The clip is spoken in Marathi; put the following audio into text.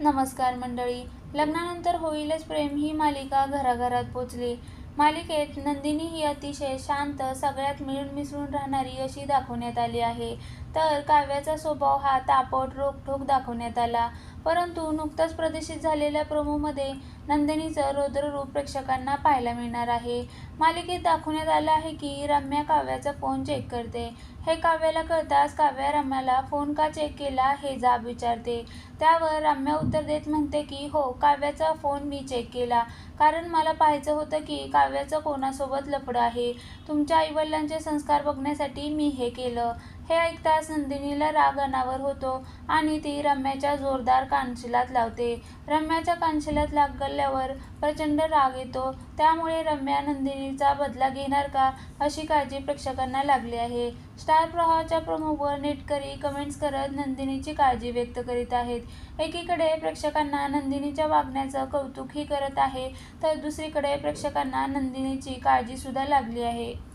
नमस्कार मंडळी. लग्नानंतर होईलच प्रेम ही मालिका घराघरात पोचली. मालिकेत नंदिनी ही अतिशय शांत सगळ्यात मिळून मिसळून राहणारी अशी दाखवण्यात आली आहे. तर काव्याचा स्वभाव हा तापट रोखोक दाखवण्यात आला. परंतु नुकताच प्रदर्शित झालेल्या प्रोमोमध्ये नंदिनीचं रौद्र रूप प्रेक्षकांना पाहायला मिळणार आहे. मालिकेत दाखवण्यात आलं आहे की रम्या काव्याचा फोन चेक करते. हे काव्याला कळताच काव्या रम्याला फोन का चेक केला हे जाब विचारते. त्यावर रम्या उत्तर देत म्हणते की हो काव्याचा फोन मी चेक केला. कारण मला पाहायचं होतं की काव्याचं कोणासोबत लफडं आहे? तुमच्या आईवडिलांचे संस्कार बघण्यासाठी मी हे केलं. हे ऐकताच नंदिनीला राग अनावर होतो आणि ती रम्याच्या जोरदार कानशिलात लावते. रम्याच्या कानशिलात लागल्यावर प्रचंड राग येतो. त्यामुळे रम्या नंदिनीचा बदला घेणार का अशी काळजी प्रेक्षकांना लागली आहे. स्टार प्रवाहाच्या प्रमुखवर नेटकरी कमेंट्स करत नंदिनीची काळजी व्यक्त करीत आहेत. एकीकडे प्रेक्षकांना नंदिनीच्या वागण्याचं कौतुकही करत आहे तर दुसरीकडे प्रेक्षकांना नंदिनीची काळजीसुद्धा लागली आहे.